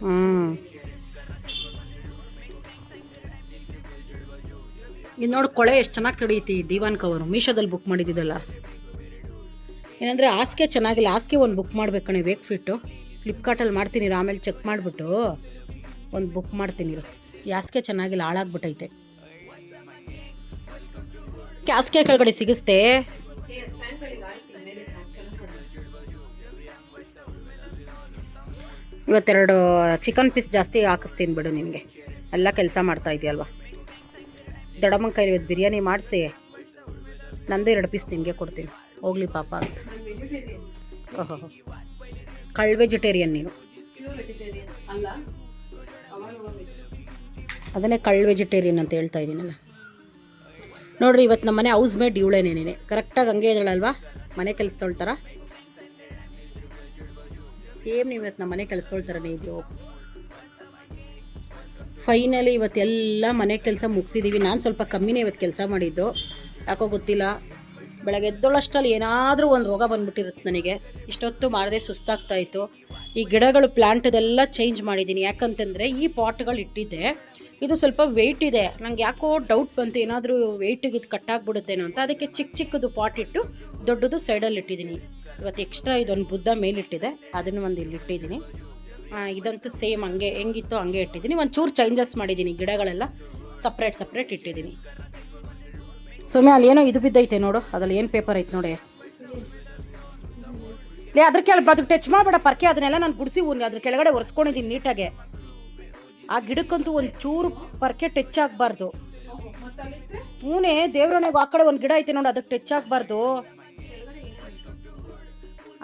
ಹ್ಞೂ ಇದು ನೋಡಿ, ಕೊಳೆ ಎಷ್ಟು ಚೆನ್ನಾಗಿ ತಡೀತಿ ದಿವಾನ್ ಕವರು ಮೀಶೋದಲ್ಲಿ ಬುಕ್ ಮಾಡಿದ್ದಿದ್ದಲ್ಲ. ಏನಂದರೆ ಹಾಸಿಗೆ ಚೆನ್ನಾಗಿಲ್ಲ. ಹಾಸಿಗೆ ಒಂದು ಬುಕ್ ಮಾಡ್ಬೇಕು ಕಣೆ ವೇಕ್ ಫಿಟ್ಟು ಫ್ಲಿಪ್ಕಾರ್ಟಲ್ಲಿ ಮಾಡ್ತೀನಿ, ಆಮೇಲೆ ಚೆಕ್ ಮಾಡಿಬಿಟ್ಟು ಒಂದು ಬುಕ್ ಮಾಡ್ತೀನಿ. ಈ ಹಾಸಿಗೆ ಚೆನ್ನಾಗಿಲ್ಲ ಹಾಳಾಗ್ಬಿಟ್ಟೈತೆ ಹಾಸಿಗೆ ಕೆಳಗಡೆ ಸಿಗಿಸ್ತೆ ಇವತ್ತೆರಡು ಚಿಕನ್ ಪೀಸ್ ಜಾಸ್ತಿ ಹಾಕಿಸ್ತೀನಿ ಬಿಡು ನಿನಗೆ. ಎಲ್ಲ ಕೆಲಸ ಮಾಡ್ತಾ ಇದೆಯಲ್ವಾ? ದೊಡ್ಡಮ್ಮನ ಕೈಲಿ ಇವತ್ತು ಬಿರಿಯಾನಿ ಮಾಡಿಸಿ, ನಂದು ಎರಡು ಪೀಸ್ ನಿಮಗೆ ಕೊಡ್ತೀನಿ. ಹೋಗ್ಲಿ ಪಾಪ. ಕಳ್ ವೆಜಿಟೇರಿಯನ್ ನೀನು. ಅದನ್ನೇ ಕಳ್ ವೆಜಿಟೇರಿಯನ್ ಅಂತ ಹೇಳ್ತಾ ಇದ್ದೀನಲ್ಲ. ನೋಡ್ರಿ, ಇವತ್ತು ನಮ್ಮ ಮನೆ ಹೌಸ್ ಮೇಡ್ ನೀನೆ. ಕರೆಕ್ಟಾಗಿ ಹಂಗೆ ಇದ್ದಾಳಲ್ವಾ ಮನೆ ಕೆಲಸ ತೊಳ್ತಾರ ಸೇಮ್ ನೀವು ಇವತ್ತು ನಮ್ಮ ಮನೆ ಕೆಲಸ ಇದೆಯೋ? ಫೈನಲಿ ಇವತ್ತೆಲ್ಲ ಮನೆ ಕೆಲಸ ಮುಗಿಸಿದ್ದೀವಿ ನಾನು ಸ್ವಲ್ಪ ಕಮ್ಮಿನೇ ಇವತ್ತು ಕೆಲಸ ಮಾಡಿದ್ದು. ಯಾಕೋ ಗೊತ್ತಿಲ್ಲ. ಬೆಳಗ್ಗೆ ಎದ್ದೋಳಷ್ಟರಲ್ಲಿ ಏನಾದರೂ ಒಂದು ರೋಗ ಬಂದ್ಬಿಟ್ಟಿರುತ್ತೆ ನನಗೆ. ಇಷ್ಟೊತ್ತು ಮಾಡದೆ ಸುಸ್ತಾಗ್ತಾ ಇತ್ತು. ಈ ಗಿಡಗಳು ಪ್ಲ್ಯಾಂಟದೆಲ್ಲ ಚೇಂಜ್ ಮಾಡಿದ್ದೀನಿ. ಯಾಕಂತಂದರೆ ಈ ಪಾಟ್ಗಳು ಇಟ್ಟಿದ್ದೆ. ಇದು ಸ್ವಲ್ಪ ವೆಯ್ಟ್ ಇದೆ. ನಂಗೆ ಯಾಕೋ ಡೌಟ್ ಬಂತು. ಏನಾದರೂ ವೆಯ್ಟಿಗೆ ಇದು ಕಟ್ಟಾಗ್ಬಿಡುತ್ತೇನೋ ಅಂತ. ಅದಕ್ಕೆ ಚಿಕ್ಕ ಚಿಕ್ಕದು ಪಾಟ್ ಇಟ್ಟು ದೊಡ್ಡದು ಸೈಡಲ್ಲಿ ಇಟ್ಟಿದ್ದೀನಿ. ಇವತ್ತು ಎಕ್ಸ್ಟ್ರಾ ಇದೊಂದು ಬುದ್ಧ ಮೇಲಿಟ್ಟಿದೆ. ಅದನ್ನು ಒಂದು ಇಲ್ಲಿ ಇಟ್ಟಿದ್ದೀನಿ ಆ, ಇದಂತೂ ಸೇಮ್ ಹಂಗೆ, ಹೆಂಗಿತ್ತು ಹಂಗೆ ಇಟ್ಟಿದ್ದೀನಿ. ಒಂಚೂರು ಚೇಂಜಸ್ ಮಾಡಿದ್ದೀನಿ, ಗಿಡಗಳೆಲ್ಲ ಸಪ್ರೇಟ್ ಸಪ್ರೇಟ್ ಇಟ್ಟಿದ್ದೀನಿ. ಸೊಮ್ಮೆ ಅಲ್ಲಿ ಏನೋ ಇದು ಬಿದ್ದೈತೆ ನೋಡು, ಅದ್ರಲ್ಲಿ ಏನು ಪೇಪರ್ ಐತೆ ನೋಡಿ? ಲೇ, ಅದ್ರ ಕೆಳಗೆ ಅದಕ್ಕೆ ಟಚ್ ಮಾಡಬೇಡ, ಪರ್ಕೆ ಅದನ್ನೆಲ್ಲ ನಾನು ಗುಡಿಸಿ ಅದ್ರ ಕೆಳಗಡೆ ಒರೆಸ್ಕೊಂಡಿದ್ದೀನಿ ನೀಟಾಗೆ. ಆ ಗಿಡಕ್ಕಂತೂ ಒಂದು ಚೂರು ಪರ್ಕೆ ಟಚ್ ಆಗಬಾರ್ದು. ಹೂನೇ ದೇವ್ರನೆಗೂ ಆ ಕಡೆ ಒಂದು ಗಿಡ ಐತೆ ನೋಡು, ಅದಕ್ಕೆ ಟಚ್ ಆಗಬಾರ್ದು.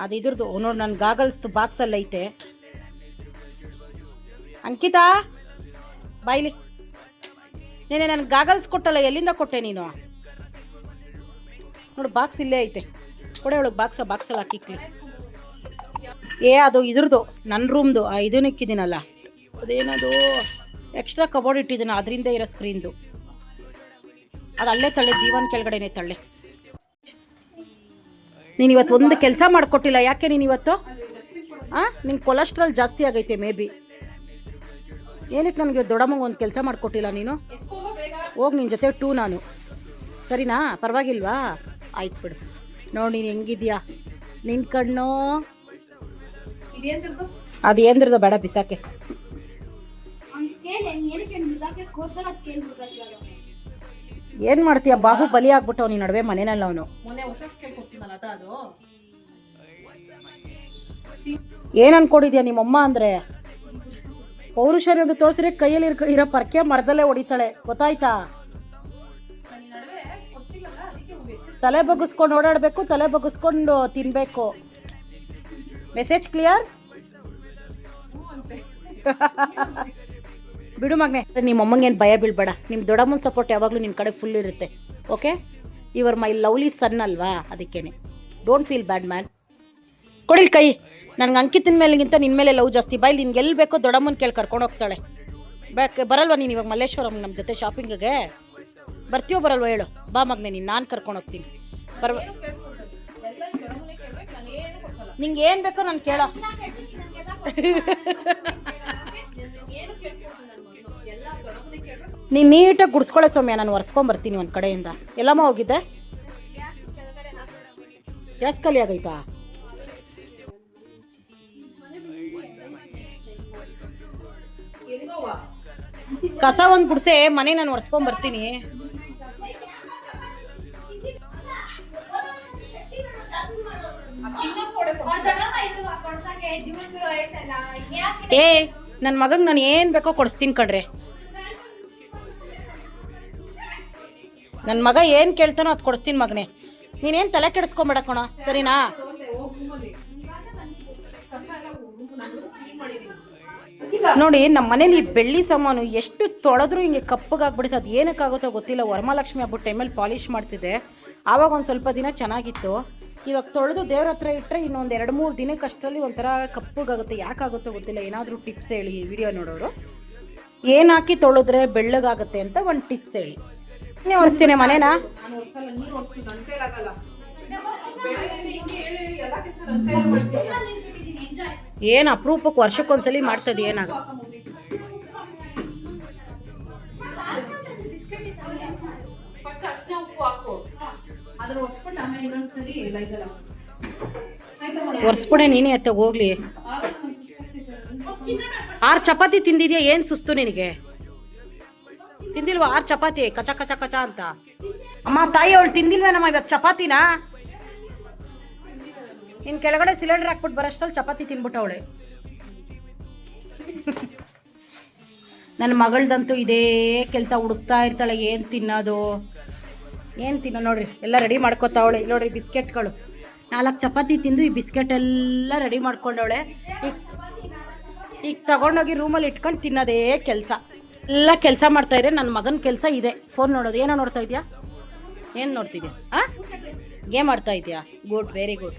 ಅದು ಇದ್ರದ್ದು, ನೋಡಿ ನನ್ನ ಗಾಗಲ್ಸ್ದು ಬಾಕ್ಸಲ್ಲಿ ಐತೆ ಅಂಕಿತಾ? ಬಾಯ್ಲಿ. ನೀನೆ ನನಗೆ ಗಾಗಲ್ಸ್ ಕೊಟ್ಟಲ್ಲ, ಎಲ್ಲಿಂದ ಕೊಟ್ಟೆ ನೀನು? ನೋಡು ಬಾಕ್ಸ್ ಇಲ್ಲೇ ಐತೆ. ಕೊಡೆ ಒಳಗೆ ಬಾಕ್ಸ ಬಾಕ್ಸಲ್ಲಿ ಹಾಕಿಕ್ಲಿ. ಏ, ಅದು ಇದ್ರದ್ದು ನನ್ನ ರೂಮ್ದು ಆ, ಇದನ್ನ ಇಕ್ಕಿದ್ದೀನಲ್ಲ. ಅದೇನದು? ಎಕ್ಸ್ಟ್ರಾ ಕಬೋರ್ಡ್ ಇಟ್ಟಿದ್ದೀನಿ, ಅದರಿಂದ ಇರೋ ಸ್ಕ್ರೀನ್ದು ಅದು ಅಲ್ಲೇ ತಳ್ಳೆ ಜೀವನ ಕೆಳಗಡೆನೆ ತಳ್ಳೆ. ನೀನು ಇವತ್ತು ಒಂದು ಕೆಲಸ ಮಾಡಿಕೊಟ್ಟಿಲ್ಲ, ಯಾಕೆ ನೀನು ಇವತ್ತು? ಹಾಂ ನಿನ್ನ ಕೊಲೆಸ್ಟ್ರಾಲ್ ಜಾಸ್ತಿ ಆಗೈತೆ ಮೇ ಬಿ ಏನಕ್ಕೆ ನನಗೆ ದೊಡ್ಡಮ್ಮಂಗೆ ಒಂದು ಕೆಲಸ ಮಾಡಿಕೊಟ್ಟಿಲ್ಲ ನೀನು? ಹೋಗಿ ನಿನ್ನ ಜೊತೆ ಟೂ ನಾನು. ಸರಿನಾ? ಪರವಾಗಿಲ್ವಾ? ಆಯ್ತು ಬಿಡು. ನೋಡಿ ನೀನು ಹೆಂಗಿದ್ಯಾ? ನಿನ್ನ ಕಣ್ಣು. ಅದು ಏನ್ದ್ರದ್ದು ಬೇಡ ಬಿಸಾಕೆ. ಏನ್ ಮಾಡ್ತೀಯ? ಬಾಹು ಬಲಿ ಆಗ್ಬಿಟ್ಟವ್ ನೀನ್ ನಡುವೆ ಮನೆಯಲ್ಲಿ ಅವನು. ಏನು ಅನ್ಕೊಂಡಿದ್ಯಾ ನಿಮ್ಮಮ್ಮ ಅಂದರೆ? ಪೌರುಷರೊಂದು ತೋರಿಸಿದ್ರೆ ಕೈಯಲ್ಲಿ ಇರೋ ಪರ್ಕೆ ಮರದಲ್ಲೇ ಹೊಡಿತಾಳೆ. ಗೊತ್ತಾಯ್ತಾ? ತಲೆ ಬಗ್ಗಿಸ್ಕೊಂಡು ಓಡಾಡಬೇಕು, ತಲೆ ಬಗ್ಗಿಸ್ಕೊಂಡು ತಿನ್ಬೇಕು. ಮೆಸೇಜ್ ಕ್ಲಿಯರ್ ಬಿಡು ಮಗನೆ, ನಿಮ್ಮ ಅಮ್ಮಂಗೇನು ಭಯ ಬೀಳ್ಬೇಡ. ನಿಮ್ಮ ದೊಡ್ಡಮ್ಮನ ಸಪೋರ್ಟ್ ಯಾವಾಗಲೂ ನಿಮ್ಮ ಕಡೆ ಫುಲ್ ಇರುತ್ತೆ ಓಕೆ ಇವರ್ ಮೈ ಲವ್ಲಿ ಸನ್ ಅಲ್ವಾ? ಅದಕ್ಕೇನೆ. ಡೋಂಟ್ ಫೀಲ್ ಬ್ಯಾಡ್ ಮ್ಯಾನ್ ಕೊಡಿಲ್ ಕೈ. ನನಗೆ ಅಂಕಿತಿನ ಮೇಲೆಗಿಂತ ನಿನ್ನ ಮೇಲೆ ಲವ್ ಜಾಸ್ತಿ. ಬಾಯ್ ನಿನ್ಗೆ ಎಲ್ಲಿ ಬೇಕೋ ದೊಡ್ಡಮ್ಮನ ಕೇಳಿ ಕರ್ಕೊಂಡು ಹೋಗ್ತಾಳೆ. ಬೇಕ ಬರಲ್ವಾ ನೀನು ಇವಾಗ ಮಲ್ಲೇಶ್ವರಂ ನಮ್ಮ ಜೊತೆ ಶಾಪಿಂಗಿಗೆ ಬರ್ತೀವೋ ಬರಲ್ವಾ ಹೇಳು. ಬಾ ಮಗ್ನೆ ನೀನು, ನಾನು ಕರ್ಕೊಂಡು ಹೋಗ್ತೀನಿ. ಬರ್ವ ನಿಂಗೆ ಏನು ಬೇಕೋ ನಾನು ಕೇಳೋ. ನೀನು ನೀಟಾಗಿ ಗುಡಿಸ್ಕೊಳ್ಳೋ ಸ್ವಾಮಿ ನಾನು ಒರೆಸ್ಕೊಂಬರ್ತೀನಿ ಒಂದು ಕಡೆಯಿಂದ. ಎಲ್ಲಮ್ಮ ಹೋಗಿದ್ದೆ? ಗ್ಯಾಸ್ ಖಾಲಿ ಆಗೈತಾ? ಕಸ ಒಂದು ಗುಡ್ಸೆ, ಮನೆ ನಾನು ಒರೆಸ್ಕೊಂಡ್ ಬರ್ತೀನಿ. ಏ ನನ್ನ ಮಗಂಗೆ ನಾನು ಏನು ಬೇಕೋ ಕೊಡಿಸ್ತೀನಿ ಕಣ್ರಿ. ನನ್ನ ಮಗ ಏನು ಕೇಳ್ತಾನೋ ಅದು ಕೊಡಿಸ್ತೀನಿ ಮಗನೇ. ನೀನೇನು ತಲೆ ಕೆಡಿಸ್ಕೊಂಬೇಡ ಸರಿನಾ? ನೋಡಿ ನಮ್ಮ ಮನೇಲಿ ಈ ಬೆಳ್ಳಿ ಸಾಮಾನು ಎಷ್ಟು ತೊಳೆದ್ರು ಹಿಂಗೆ ಕಪ್ಪಗಾಗ್ಬಿಡುತ್ತೆ. ಅದು ಏನಕ್ಕಾಗುತ್ತೋ ಗೊತ್ತಿಲ್ಲ. ವರಮಹಾಲಕ್ಷ್ಮಿ ಹಬ್ಬದ ಟೈಮಲ್ಲಿ ಪಾಲಿಷ್ ಮಾಡಿಸಿದೆ ಆವಾಗ ಒಂದು ಸ್ವಲ್ಪ ದಿನ ಚೆನ್ನಾಗಿತ್ತು. ಇವಾಗ ತೊಳೆದು ದೇವ್ರ ಹತ್ರ ಇಟ್ಟರೆ ಇನ್ನೊಂದು ಎರಡು ಮೂರು ದಿನಕ್ಕೆ ಅಷ್ಟರಲ್ಲಿ ಒಂಥರ ಕಪ್ಪಗಾಗುತ್ತೆ. ಯಾಕಾಗುತ್ತೋ ಗೊತ್ತಿಲ್ಲ. ಏನಾದರೂ ಟಿಪ್ಸ್ ಹೇಳಿ ವಿಡಿಯೋ ನೋಡೋರು. ಏನು ಹಾಕಿ ತೊಳೆದ್ರೆ ಬೆಳ್ಳಗಾಗುತ್ತೆ ಅಂತ ಒಂದು ಟಿಪ್ಸ್ ಹೇಳಿ. ನೀನು ಒರೆಸ್ತೀನಿ ಮನೇನ? ಬೆಳಗ್ಗೆ ಹಿಂಗೆ ಹೇಳಿ ಎಲ್ಲ ಕೆಲಸ ನನ್ನ ಕೈಲೇ ಮಾಡಿಸ್ತೀನಿ ಏನು ಅಪರೂಪಕ್ಕೆ ವರ್ಷಕ್ಕೊಂದ್ಸಲಿ ಮಾಡ್ತದೆ ಏನಾಗ? ಫಸ್ಟ್ ನೀನೆ ಉಪ್ಪು ಹಾಕು. ಅದನ್ನ ಒರ್ಸ್ಬಿಟ್ಟು ಆಮೇಲೆ ಇನ್ನೊಂದು ಸರಿ ಲೈಸಲ್ಲ ಒರೆಸ್ಬಿಡೆ ನೀನೇ ಎತ್ತ ಹೋಗ್ಲಿ. ಆರು ಚಪಾತಿ ತಿಂದಿದ್ಯಾ? ಏನು ಸುಸ್ತು ನಿನಗೆ? ತಿಂದಿಲ್ವಾ? ಆರು ಚಪಾತಿ? ಕಚ ಕಚ ಕಚ ಅಂತ. ಅಮ್ಮ ತಾಯಿ ಅವಳು ತಿಂದಿಲ್ವೇನಮ್ಮ ಇವಾಗ ಚಪಾತಿನಾ? ನಿನ್ ಕೆಳಗಡೆ ಸಿಲಿಂಡರ್ ಹಾಕ್ಬಿಟ್ಟು ಬರೋಷ್ಟಲ್ಲಿ ಚಪಾತಿ ತಿನ್ಬಿಟ್ಟವಳೆ. ನನ್ನ ಮಗಳ್ದಂತೂ ಇದೇ ಕೆಲಸ ಹುಡುಕ್ತಾ ಇರ್ತಾಳೆ, ಏನು ತಿನ್ನೋದು? ಏನು ತಿನ್ನೋ ನೋಡ್ರಿ, ಎಲ್ಲ ರೆಡಿ ಮಾಡ್ಕೊತಾವಳೆ. ನೋಡ್ರಿ ಬಿಸ್ಕೆಟ್ಗಳು. ನಾಲ್ಕು ಚಪಾತಿ ತಿಂದು ಈ ಬಿಸ್ಕೆಟ್ ಎಲ್ಲ ರೆಡಿ ಮಾಡ್ಕೊಂಡವಳೆ. ಈಗ ಈಗ ತಗೊಂಡೋಗಿ ರೂಮಲ್ಲಿ ಇಟ್ಕೊಂಡು ತಿನ್ನೋದೇ ಕೆಲಸ. ಎಲ್ಲ ಕೆಲಸ ಮಾಡ್ತಾ ಇದ್ರೆ ನನ್ನ ಮಗನ ಕೆಲಸ ಇದೆ. ಫೋನ್ ನೋಡೋದು. ಏನೋ ನೋಡ್ತಾ ಇದೆಯಾ? ಏನು ನೋಡ್ತಿದ್ಯಾ? ಹಾಂ ಗೇಮ್ ಆಡ್ತಾ ಇದೆಯಾ? ಗುಡ್ ವೆರಿ ಗುಡ್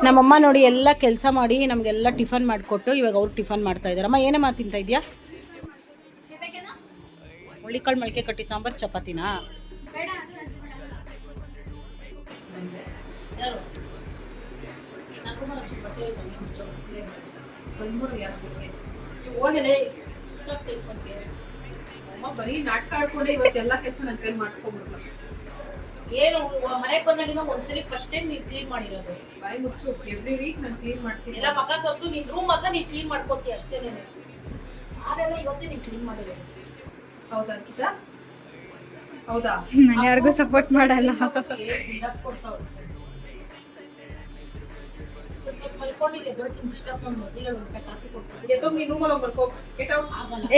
ನಮ್ಮಮ್ಮ ನೋಡಿ ಎಲ್ಲ ಕೆಲಸ ಮಾಡಿ ನಮಗೆಲ್ಲ ಟಿಫನ್ ಮಾಡಿಕೊಟ್ಟು ಇವಾಗ ಅವ್ರು ಟಿಫನ್ ಮಾಡ್ತಾ ಇದ್ದಾರೆ. ಅಮ್ಮ ಏನಮ್ಮ ತಿಂತಾ ಇದೆಯಾ ಹುಳಿಕಾಳು ಮೊಳಕೆ ಕಟ್ಟಿ ಸಾಂಬಾರು ಚಪಾತಿನಾ? ಬರೀ ನಾಟಕ ಆಡ್ಕೊಂಡೆ ಇವತ್ತೆಲ್ಲ ಕೆಲಸ ನನ್ನ ಕೈಲಿ ಮಾಡಿಸ್ಕೊಂಡ್ಬಿಡ್ಲ ಏನು ಮನೆಗೆ ಬಂದಾಗಿಂದ ಒಂದ್ಸರಿ ಫಸ್ಟ್ ಟೈಮ್ ನೀನು ಕ್ಲೀನ್ ಮಾಡಿರೋದು. ಬಾಯಿ ಮುಚ್ಚು ಎವ್ರಿ ವೀಕ್ ನಾನು ಕ್ಲೀನ್ ಮಾಡ್ತೀನಿ. ಎಲ್ಲ ಮಗ ತೋರ್ಸು ನಿನ್ ರೂಮ್ ಮಾತ್ರ ನೀನ್ ಕ್ಲೀನ್ ಮಾಡ್ಕೋತಿ ಅಷ್ಟೇನೆ ಅದೆಲ್ಲ ಇವತ್ತೇ ನೀನ್ ಕ್ಲೀನ್ ಮಾಡಿರೋದು ಹೌದಾ ಅಂಕಿತಾ ಹೌದಾ? ನಾನು ಯಾರಿಗೂ ಸಪೋರ್ಟ್ ಮಾಡಲ್ಲ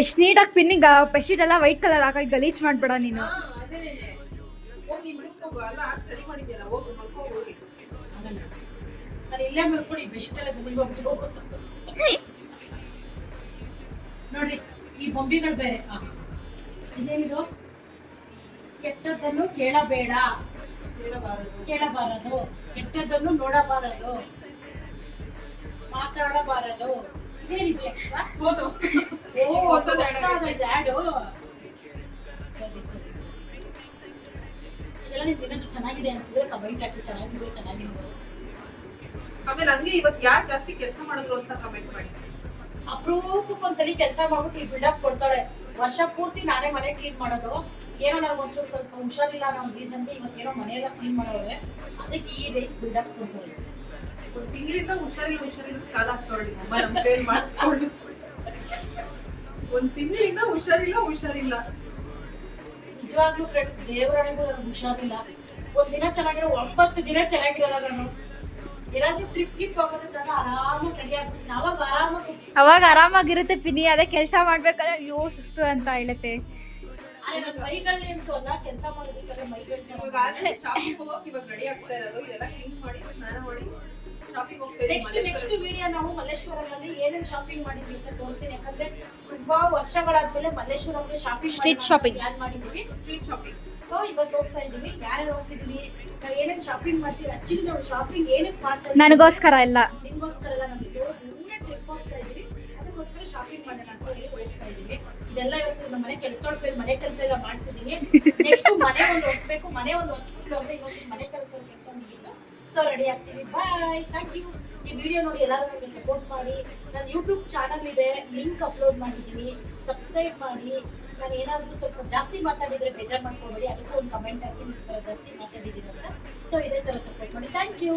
ಎಷ್ಟು ನೀಟಾಗಿ ಪಿನ್ನಿಗೆ ಬೆಡ್ಶೀಟ್ ಎಲ್ಲ ವೈಟ್ ಕಲರ್ ಹಾಕಿ ಗಲೀಜ್ ಮಾಡ್ಬೇಡ ನೀನು. ಹೋಗಿ ಅಲ್ಲ ಸ್ಟಡಿ ಮಾಡಿದ್ಯಲ್ಲ ಹೋಗು ಮಲ್ಕೋ ಹೋಗಿ. ನಾನು ಇಲ್ಲೇ ಮಲ್ಕೊಳ್ಳಿ ಎಲ್ಲ ಹೋಗುತ್ತೆ ನೋಡ್ರಿ ಈ ಬೊಂಬಿಗಳು ಬೇರೆ. ಇದೇನಿದು? ಕೆಟ್ಟದ್ದನ್ನು ಕೇಳಬೇಡ. ಕೇಳಬಾರದು. ಕೆಟ್ಟದ್ದನ್ನು ನೋಡಬಾರದು. ಮಾತಾಡಬಾರದು. ಇದೇನಿದು ಎಕ್ಸ್ಟ್ರಾ ಓ ಹೊಸದಾದ ಆ್ಯಡು ಇದೆಲ್ಲ ನಿಮ್ಗೆ ಏನಾದ್ರು ಚೆನ್ನಾಗಿದೆ ಅನ್ಸಿದ್ರೆ ಕಮೆಂಟ್ ಹಾಕಿ ಚೆನ್ನಾಗಿದೆ ಚೆನ್ನಾಗಿದೆ. ಆಮೇಲೆ ಹಂಗೆ ಇವತ್ತು ಯಾರು ಜಾಸ್ತಿ ಕೆಲಸ ಮಾಡಿದ್ರು ಅಂತ ಕಮೆಂಟ್ ಮಾಡಿ. ಅಪರೂಪಕ್ಕೆ ಒಂದ್ಸಲಿ ಕೆಲಸ ಮಾಡ್ಬಿಟ್ಟು ಈ ಬಿಲ್ಡಪ್ ಕೊಡ್ತಾಳೆ. ವರ್ಷ ಪೂರ್ತಿ ನಾನೇ ಮನೆ ಕ್ಲೀನ್ ಮಾಡೋದು. ಏನೋ ನನಗೆ ಒಂಚೂರು ಸ್ವಲ್ಪ ಹುಷಾರಿಲ್ಲ ಅನ್ನೋ ರೀಸನ್ಗೆ ಇವತ್ತೇನೋ ಮನೆಯೆಲ್ಲ ಕ್ಲೀನ್ ಮಾಡೋವೆ. ಅದಕ್ಕೆ ಈ ರೇಟ್ ಬಿಲ್ಡಪ್ ಕೊಡ್ತಾಳೆ ಒಂದ್ ತಿಂಗಳಿಂದ ಹುಷಾರಿಲ್ಲ ಹುಷಾರಿಲ್ಲ ಕಾಲ ಕೈಲಿ ಮಾಡಿಸ್ಕೊಂಡು ಒಂದ್ ತಿಂಗಳಿಂದ ಹುಷಾರಿಲ್ಲ ಹುಷಾರಿಲ್ಲ. ನಿಜವಾಗ್ಲೂ ಫ್ರೆಂಡ್ಸ್ ದೇವರ ನನಗೆ ಹುಷಾರಿಲ್ಲ. ಒಂದ್ ದಿನ ಚೆನ್ನಾಗಿರೋ ಒಂಬತ್ತು ದಿನ ಚೆನ್ನಾಗಿರಲ್ಲ ನಾನು. ಎಲ್ಲಾದ್ರೂ ಟ್ರಿಪ್ ಗಿಪ್ ಹೋಗೋದಕ್ಕೆಲ್ಲ ಆರಾಮಾಗಿ ರೆಡಿ ಆಗ್ಬಿಟ್ಟು ಅವಾಗ ಆರಾಮಾಗಿ ಅವಾಗ ಆರಾಮಾಗಿರುತ್ತೆ ಪಿನಿ ಅದೇ ಕೆಲಸ ಮಾಡ್ಬೇಕಾದ್ರೆ ಅಯ್ಯೋ ಸುಸ್ತು ಅಂತ ಹೇಳುತ್ತೆ. ಅರೆ ನನ್ನ ಮೈಗಳೇ ಅಂತೂ ಅಲ್ಲ ಕೆಲಸ ಮಾಡೋದಕ್ಕೆಲ್ಲ ಮೈಗಳ್ಳಿ ಇವಾಗ ಶಾಪಿಂಗ್ ಹೋಗಕ್ಕೆ ಇವಾಗ ರೆಡಿ ಆಗ್ತಾ ಇರೋದು. ಇದೆಲ್ಲ ಕ್ಲೀನ್ ಮಾಡಿ ಸ್ನಾನ ಮಾಡಿ. ನೆಕ್ಸ್ಟ್ ನೆಕ್ಸ್ಟ್ ವಿಡಿಯೋ ನಾವು ಮಲ್ಲೇಶ್ವರಂನಲ್ಲಿ ಏನೇನು ಶಾಪಿಂಗ್ ಮಾಡಿದ್ವಿ ಅಂತ ತೋರಿಸ್ತೀನಿ. ಯಾಕಂದ್ರೆ ತುಂಬಾ ವರ್ಷಗಳಾದ್ಮೇಲೆ ಮಲ್ಲೇಶ್ವರಂಗೆ ಶಾಪಿಂಗ್ ಸ್ಟ್ರೀಟ್ ಶಾಪಿಂಗ್ ಪ್ಲಾನ್ ಮಾಡಿದೀವಿ ಸ್ಟ್ರೀಟ್ ಶಾಪಿಂಗ್ ಸೊ ಇವತ್ತು ಹೋಗ್ತಾ ಇದೀವಿ ಯಾರ್ಯಾರು ಹೋಗ್ತಿದೀವಿ ನಾವು ಏನೇನು ಶಾಪಿಂಗ್ ಮಾಡ್ತೀವಿ ಅಚ್ಚಿಂದ ನಾವು ಶಾಪಿಂಗ್ ಏನಕ್ಕೆ ಮಾಡ್ತಾ ನನಗೋಸ್ಕರ ಎಲ್ಲ. ನಿಮಗೋಸ್ಕರ ಎಲ್ಲ ನಮಗೆ ಒಳ್ಳೆ ಟ್ರಿಪ್ ಹೋಗ್ತಾ ಇದೀವಿ ಅದಕ್ಕೋಸ್ಕರ ಶಾಪಿಂಗ್ ಮಾಡೋಣ ಅಂತ ಹೇಳಿ ಹೋಗ್ತಾ ಇದೀವಿ ಇದೆಲ್ಲ ಇವತ್ತು ನಮ್ಮ ಮನೆ ಕೈ ಮನೆ ಕೆಲಸ ಎಲ್ಲ ಮಾಡಿಸಿದೀನಿ ನೆಕ್ಸ್ಟ್ ಮನೆ ಒಂದು ಹೊಸಬೇಕು ಮನೆ ಒಂದು ಹೊಸ್ಬಿಟ್ಟು ಅಂದ್ರೆ ಇವತ್ತು ಮನೆ ಕೆಲಸದ ಕೆಲಸ ಮುಗಿತು. ಸೊ ರೆಡಿ ಆಗ್ತೀವಿ. ಬಾಯ್ ಥ್ಯಾಂಕ್ ಯು ಈ ವಿಡಿಯೋ ನೋಡಿ ಎಲ್ಲರೂ ನನಗೆ ಸಪೋರ್ಟ್ ಮಾಡಿ. ನನ್ನ ಯೂಟ್ಯೂಬ್ ಚಾನಲ್ ಇದೆ ಲಿಂಕ್ ಅಪ್ಲೋಡ್ ಮಾಡಿದ್ದೀನಿ. ಸಬ್ಸ್ಕ್ರೈಬ್ ಮಾಡಿ. ನಾನು ಏನಾದರೂ ಸ್ವಲ್ಪ ಜಾಸ್ತಿ ಮಾತಾಡಿದರೆ ಬೇಜಾರು ಮಾಡ್ಕೊಬೇಡಿ. ಅದಕ್ಕೂ ಒಂದು ಕಮೆಂಟ್ ಹಾಕಿ ನಿಮ್ಮ ಥರ ಜಾಸ್ತಿ ಮಾತಾಡಿದ್ದೀನಿ ಅಂತ. ಸೊ ಇದೇ ಥರ ಸಪೋರ್ಟ್ ಮಾಡಿ. Thank you